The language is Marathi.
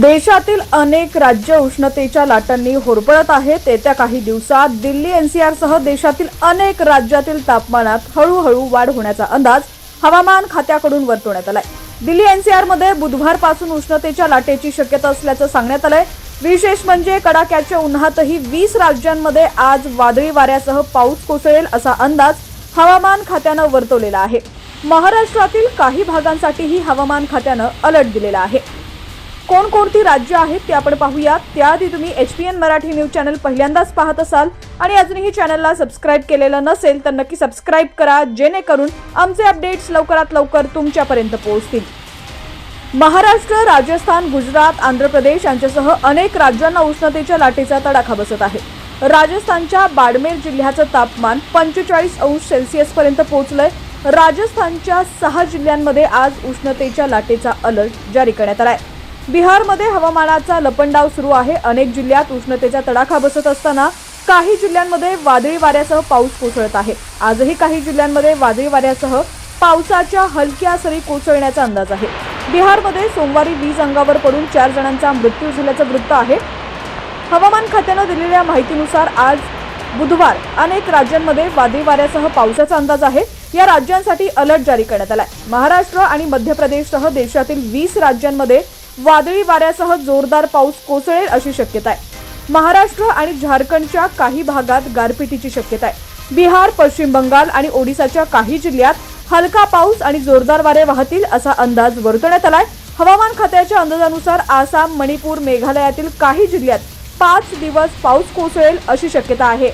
देशातील अनेक राज्य उष्णतेच्या लाटांनी होरपळत आहेत. येत्या काही दिवसात दिल्ली एनसीआरसह देशातील अनेक राज्यातील तापमानात हळूहळू वाढ होण्याचा अंदाज हवामान खात्याकडून वर्तवण्यात आलाय. दिल्ली एनसीआरमध्ये बुधवारपासून उष्णतेच्या लाटेची शक्यता असल्याचं सांगण्यात आलंय. विशेष म्हणजे कडाक्याच्या उन्हातही वीस राज्यांमध्ये आज वादळी वाऱ्यासह पाऊस कोसळेल असा अंदाज हवामान खात्यानं वर्तवलेला आहे. महाराष्ट्रातील काही भागांसाठीही हवामान खात्यानं अलर्ट दिलेला आहे. कोणकोणती राज्य आहेत ते आपण पाहूयात. त्याआधी तुम्ही H P N Marathi news channel पहिल्यांदाच पाहत असाल आणि अजूनही चॅनलला सबस्क्राईब केलेलं नसेल तर नक्की सबस्क्राईब करा जेणेकरून आमचे अपडेट्स लवकरात लवकर तुमच्यापर्यंत पोहोचतील. महाराष्ट्र राजस्थान गुजरात आंध्र प्रदेश यांच्यासह अनेक राज्यांना उष्णतेच्या लाटेचा तडाखा बसत आहे. राजस्थानच्या बाडमेर जिल्ह्याचं तापमान पंचेचाळीस अंश सेल्सिअस पर्यंत पोहोचलंय. राजस्थानच्या सहा जिल्ह्यांमध्ये आज उष्णतेच्या लाटेचा अलर्ट जारी करण्यात आला आहे बिहारमध्ये हवामानाचा लपंडाव सुरू आहे. अनेक जिल्ह्यात उष्णतेचा तडाखा बसत असताना काही जिल्ह्यांमध्ये वादळी वाऱ्यासह पाऊस कोसळत आहे. आजही काही जिल्ह्यांमध्ये वादळी वाऱ्यासह पावसाच्या हलक्या सरी कोसळण्याचा अंदाज आहे. बिहारमध्ये सोमवारी वीज अंगावर पडून चार जणांचा मृत्यू झाल्याचं वृत्त आहे. हवामान खात्यानं दिलेल्या माहितीनुसार आज बुधवार अनेक राज्यांमध्ये वादळी वाऱ्यासह पावसाचा अंदाज आहे. या राज्यांसाठी अलर्ट जारी करण्यात आलाय. महाराष्ट्र आणि मध्य प्रदेशसह देशातील वीस राज्यांमध्ये वादळी वाऱ्यासह जोरदार पाऊस कोसळेल अशी शक्यता आहे. महाराष्ट्र आणि झारखंडच्या काही भागात गारपिटीची शक्यता आहे. बिहार पश्चिम बंगाल आणि ओडिसाच्या काही जिल्ह्यात हलका पाऊस आणि जोरदार वारे वाहतील असा अंदाज वर्तवण्यात आलाय. हवामान खात्याच्या अंदाजानुसार आसाम मणिपूर मेघालयातील काही जिल्ह्यात पाच दिवस पाऊस कोसळेल अशी शक्यता आहे.